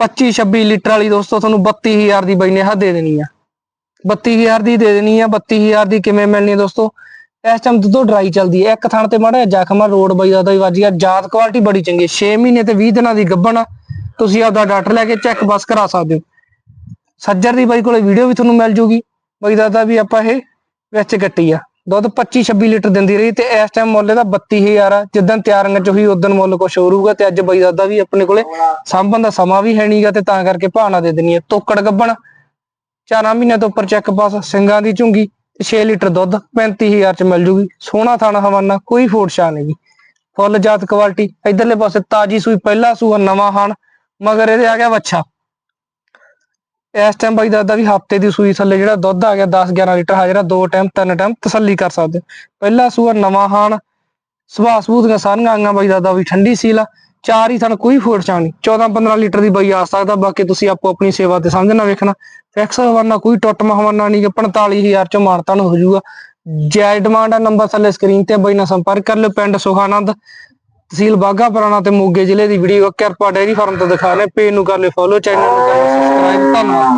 25 26 litre ਵਾਲੀ ਦੋਸਤੋ, ਤੁਹਾਨੂੰ 32000 ਦੀ ਬਾਈ ਨੇ ਆਹ ਦੇ ਦੇਣੀ ਆ। 32000 ਦੀ ਦੇ ਦੇਣੀ ਆ। 32000 ਦੀ ਕਿਵੇਂ ਮਿਲਣੀ ਦੋਸਤੋ? ਇਸ ਟਾਈਮ ਦੁੱਧੋ ਡਰਾਈ ਚੱਲਦੀ ਹੈ ਇੱਕ ਥਾਂ ਤੇ ਮਾੜਾ ਜਖਮਾ ਰੋਡ ਬਾਈ ਦਾ ਹੀ ਵੱਜ ਗਿਆ। ਜਾਤ ਕੁਆਲਿਟੀ ਬੜੀ ਚੰਗੀ 6 ਮਹੀਨੇ ਤੇ 20 ਦਿਨਾਂ ਦੀ ਗੱਭਣ ਆ। ਤੁਸੀਂ ਆਪਦਾ ਡਾਕਟਰ ਲੈ ਕੇ ਚੈੱਕ ਬਸ ਕਰਾ ਸਕਦੇ ਹੋ। ਸੱਜਰ ਦੀ ਬਾਈ ਕੋਲੇ ਵੀਡੀਓ ਵੀ ਤੁਹਾਨੂੰ ਮਿਲ ਜੂਗੀ। ਬਾਈ ਦਾਦਾ ਵੀ ਆਪਾਂ ਇਹ ਵਿੱਚ ਕੱਟੀ ਆ। ਦੁੱਧ 25 26 ਲੀਟਰ ਦਿੰਦੀ ਰਹੀ ਤੇ ਇਸ ਟਾਈਮ ਮੁੱਲ ਇਹਦਾ 32000 ਆ। ਜਿੱਦਣ ਤਿਆਰੀਆਂ ਚ ਹੋਈ, ਉਦੋਂ ਮੁੱਲ ਕੁਛ ਹੋਰ ਹੋਊਗਾ ਤੇ ਅੱਜ ਬਾਈ ਦਾਦਾ ਵੀ ਆਪਣੇ ਕੋਲੇ ਸਾਂਭਣ ਦਾ ਸਮਾਂ ਵੀ ਹੈ ਨਹੀਂਗਾ ਤੇ ਤਾਂ ਕਰਕੇ ਭਾਣਾ ਦੇ ਦੇਣੀ ਹੈ ਤੋਕੜ ਗੱਬਣ, ਚਾਰਾਂ ਮਹੀਨਿਆਂ ਤੋਂ ਉੱਪਰ ਚੈੱਕ ਪਾਸ ਸਿੰਘਾਂ ਦੀ ਝੁੰਗੀ ਤੇ 6 ਲੀਟਰ ਦੁੱਧ 35000 ਚ ਮਿਲ ਜੂਗੀ। ਸੋਹਣਾ ਥਾਣਾ ਹਵਾਨਾ, ਕੋਈ ਫੋੜ ਸ਼ਾ ਨਹੀਂ ਫੁੱਲ ਜਾਤ ਕੁਆਲਿਟੀ ਇਧਰਲੇ ਪਾਸੇ ਤਾਜੀ ਸੂਈ, ਪਹਿਲਾ ਸੂਆ, ਨਵਾਂ ਹਾਣ, ਮਗਰ ਇਹਦੇ ਆ ਗਿਆ ਵੱਛਾ। ਇਸ ਟਾਈਮ ਬਾਈ ਦਾਦਾ ਵੀ ਹਫ਼ਤੇ ਦੀ ਸੂਈ ਥੱਲੇ ਜਿਹੜਾ ਦੁੱਧ ਆ ਗਿਆ 10 11 ਲੀਟਰ ਹਾਜ਼ਰਾ ਦੋ ਟਾਈਮ ਤਿੰਨ ਟਾਈਮ ਤਸੱਲੀ ਕਰ ਸਕਦੇ। ਹੋ। ਪਹਿਲਾ ਸੂਆ ਨਵਾਂ ਹਾਣ ਸੁਭਾਅ ਸਬੂਤ ਦੀਆਂ ਸਾਰੀਆਂ ਆਂਗਾ ਬਾਈ ਦਾਦਾ ਵੀ ਠੰਡੀ ਸੀਲ ਆ। ਚਾਰ ਹੀ ਥਣ ਕੋਈ ਫੋੜ ਛਾਂ 14 15 ਲੀਟਰ ਦੀ ਬਾਈ ਆ ਸਕਦਾ, ਬਾਕੀ ਤੁਸੀਂ ਆਪੋ ਆਪਣੀ ਸੇਵਾ ਤੇ ਸਮਝਣਾ ਵੇਖਣਾ। ਫਿਕਸ ਹਵਾਨਾ ਕੋਈ ਟੁੱਟ ਮਹਵਾਨਾ ਨਹੀਂ ਕਿ 45000 ਚ ਮਾਨਤਾਨ ਹੋ ਜਾਊਗਾ। ਜੈ ਡਿਮਾਂਡ ਆ, ਨੰਬਰ ਥੱਲੇ ਸਕਰੀਨ ਤੇ ਬਾਈ ਨਾਲ ਸੰਪਰਕ ਕਰ ਲਿਓ, ਪਿੰਡ ਸੁਖਾਨੰਦ, ਤਹਿਸੀਲ ਬਾਗਾ ਪੁਰਾਣਾ ਤੇ ਮੋਗੇ ਜ਼ਿਲ੍ਹੇ ਦੀ ਵੀਡੀਓ ਕਿਰਪਾ ਡੇਅਰੀ ਫਾਰਮ ਤੋਂ ਦਿਖਾ ਰਹੇ ਪੇਜ ਨੂੰ ਕਰ ਲਿਓ ਫੋਲੋ ਚੈਨਲ ਨੂੰ ਕਰ ਲਿਓ ਸਬਸਕ੍ਰਾਈਬ ਧੰਨਵਾਦ।